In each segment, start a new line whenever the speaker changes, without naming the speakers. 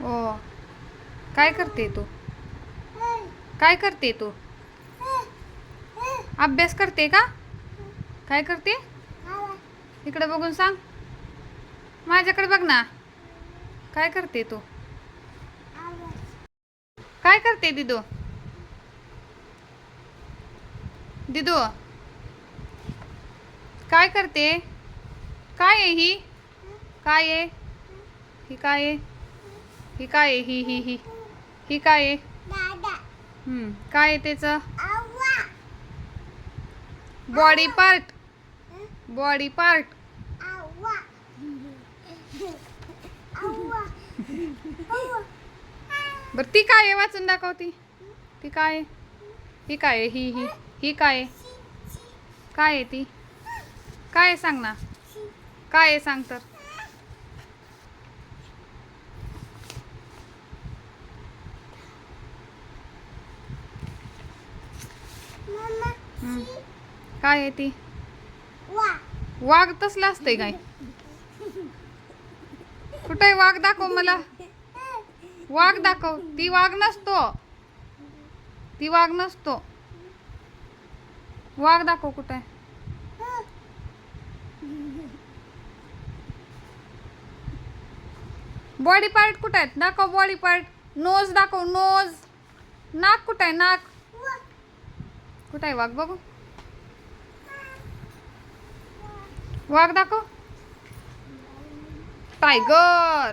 हो. काय करते तू? काय करते तू? अभ्यास करते का? काय करते? इकडे बघून सांग. माझ्याकडे बघ ना. काय करते तू? काय करते दिदो? दिदो? काय करते? काय आहे ही? काय आहे? ही काय आहे? ही काय आहे? ही ही ही. ही काय आहे? हम्म, काय आहे त्याचं? बॉडी पार्ट बॉडी पार्ट बरं ती काय आहे? वाचून दाखवती ती. काय आहे? ही काय आहे? ही ही. ही काय आहे? काय आहे ती? काय आहे सांग ना. काय आहे सांग तर? काय आहे ती? वाघ. तसलं असतंय काय? कुठे आहे वाघ दाखव मला. वाघ दाखव. ती वाघ नसतो. ती वाघ नसतो. वाघ दाखव कुठे बॉडी पार्ट कुठे आहेत? दाखव बॉडी पार्ट. नोज दाखव नोज. नाक कुठे आहे? नाक. कुठे आहे वाघ बघू. वाघ दाखव. टायगर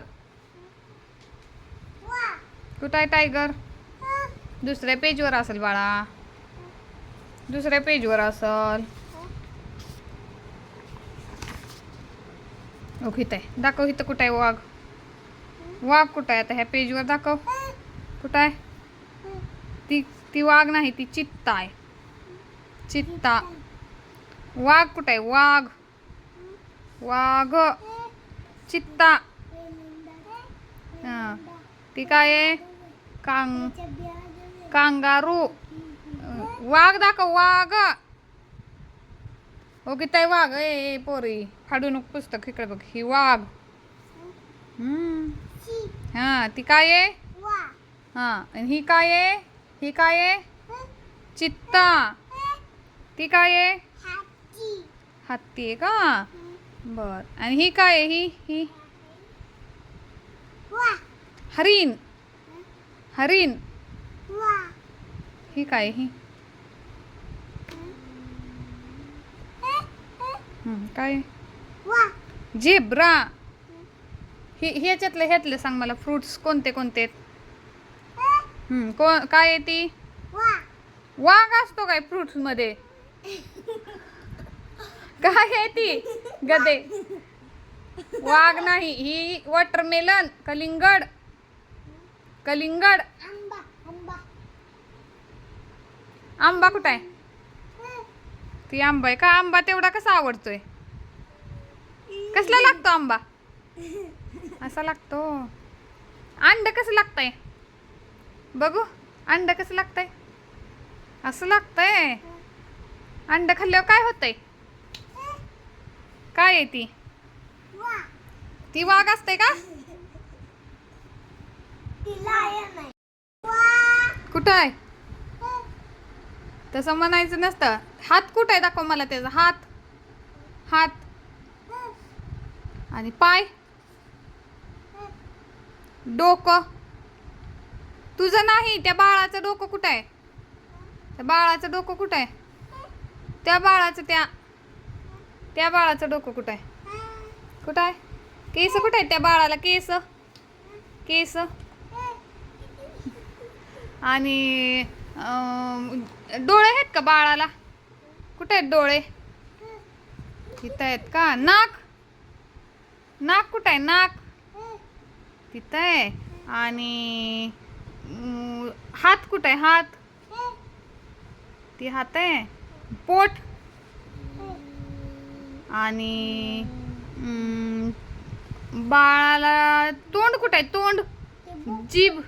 कुठं आहे टायगर दुसऱ्या पेजवर असेल बाळा. दुसऱ्या पेजवर असल. ओके इथं आहे. दाखव इथं कुठं आहे वाघ. वाघ कुठं आहे? आता ह्या पेजवर दाखव. कुठं आहे? ती ती वाघ नाही ती चित्ता आहे. चित्ता. वाघ कुठं आहे? वाघ. वाघ. चित्ता. हां. ती काय आहे? कांग कांगारू. वाघ दाखव वाघ. हो की ताई वाघ. ए पोरी. फाडू नको पुस्तक इकडे बघ. ही वाघ. हम्म. हा ती काय आहे? हा आणि ही काय आहे? ही काय आहे? चित्ता. ती काय आहे? हत्ती आहे का? बर. आणि ही काय आहे? ही ही? हरिण. हरिण. ही काय ही? काय? झेब्रा हे ह्याच्यातले ह्यातले सांग मला फ्रुट्स कोणते कोणते को काय आहे ती? वाघ असतो काय फ्रुट्समध्ये? काय आहे ती? गदे. वाघ नाही ही वॉटरमेलन कलिंगड. कलिंगड. आंबा कुठं आहे ती आंबा आहे का? आंबा तेवढा कसा आवडतोय? कसला लागतो आंबा? असा लागतो. अंड कसं लागतंय? बघू अंड कसं लागतंय? असं लागतंय. अंड खाल्ल्यावर काय होतंय? काय आहे ती? ती वाघ असते का? कुठं आहे? तसं म्हणायचं नसतं. हात कुठं आहे? दाखव मला त्याचा. हात. हात. आणि पाय. डोकं. तुझं नाही. त्या बाळाचं डोकं कुठं आहे? त्या बाळाचं डोकं कुठं आहे? त्या बाळाचं त्या त्या बाळाचं डोकं कुठं आहे? कुठं आहे? केस कुठं आहे त्या बाळाला? केस. केस. आणि डोळे आहेत का बाळाला? कुठे आहेत डोळे? तिथं आहेत का? नाक. नाक कुठं आहे? नाक. तिथं आहे. आणि हात कुठं आहे? हात. ती हात आहे. पोट. आणि बाळाला तोंड कुठं आहे? तोंड. जीभ.